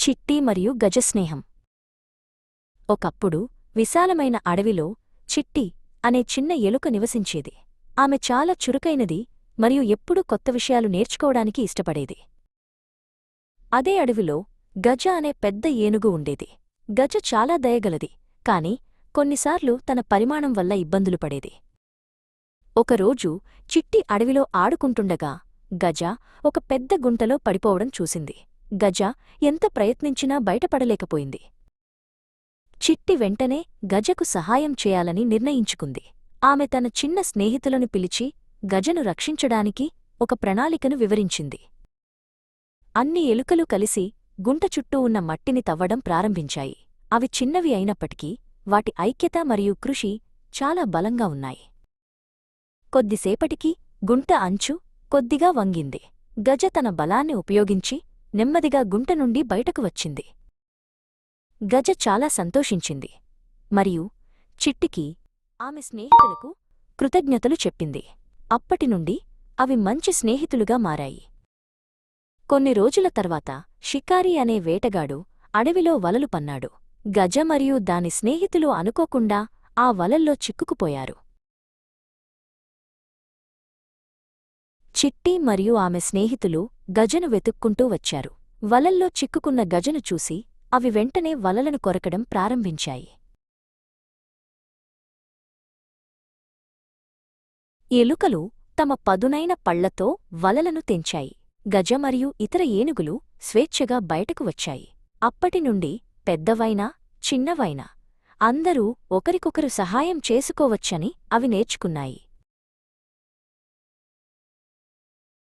చిట్టి మరియు గజస్నేహం ఒకప్పుడు విశాలమైన అడవిలో చిట్టి అనే చిన్న ఎలుక నివసించేది. ఆమె చాలా చురుకైనది మరియు ఎప్పుడూ కొత్త విషయాలు నేర్చుకోవడానికి ఇష్టపడేది. అదే అడవిలో గజ అనే పెద్ద ఏనుగు ఉండేది. గజ చాలా దయగలది కాని కొన్నిసార్లు తన పరిమాణం వల్ల ఇబ్బందులు పడేది. ఒకరోజు చిట్టి అడవిలో ఆడుకుంటుండగా గజ ఒక పెద్ద గుంటలో పడిపోవడం చూసింది. గజ ఎంత ప్రయత్నించినా బయటపడలేకపోయింది. చిట్టి వెంటనే గజకు సహాయం చేయాలని నిర్ణయించుకుంది. ఆమె తన చిన్న స్నేహితులను పిలిచి గజను రక్షించడానికి ఒక ప్రణాళికను వివరించింది. అన్ని ఎలుకలు కలిసి గుంట చుట్టూ ఉన్న మట్టిని తవ్వడం ప్రారంభించాయి. అవి చిన్నవి అయినప్పటికీ వాటి ఐక్యత మరియు కృషి చాలా బలంగా ఉన్నాయి. కొద్దిసేపటికి గుంట అంచు కొద్దిగా వంగింది. గజ తన బలాన్ని ఉపయోగించి నెమ్మదిగా గుంట నుండి బయటకు వచ్చింది. గజ చాలా సంతోషించింది. మరియు చిట్టికి ఆమె స్నేహితులకు కృతజ్ఞతలు చెప్పింది. అప్పటినుండి అవి మంచి స్నేహితులుగా మారాయి. కొన్ని రోజుల తర్వాత షికారి అనే వేటగాడు అడవిలో వలలు పన్నాడు. గజ మరియు దాని స్నేహితులు అనుకోకుండా ఆ వలల్లో చిక్కుకుపోయారు. చిట్టి మరియు ఆమె స్నేహితులు గజను వెతుక్కుంటూ వచ్చారు. వలల్లో చిక్కుకున్న గజను చూసి అవి వెంటనే వలలను కొరకడం ప్రారంభించాయి. ఎలుకలు తమ పదునైన పళ్ళతో వలలను తెంచాయి. గజ మరియు ఇతర ఏనుగులు స్వేచ్ఛగా బయటకు వచ్చాయి. అప్పటినుండి పెద్దవైనా చిన్నవైనా అందరూ ఒకరికొకరు సహాయం చేసుకోవచ్చని అవి నేర్చుకున్నాయి.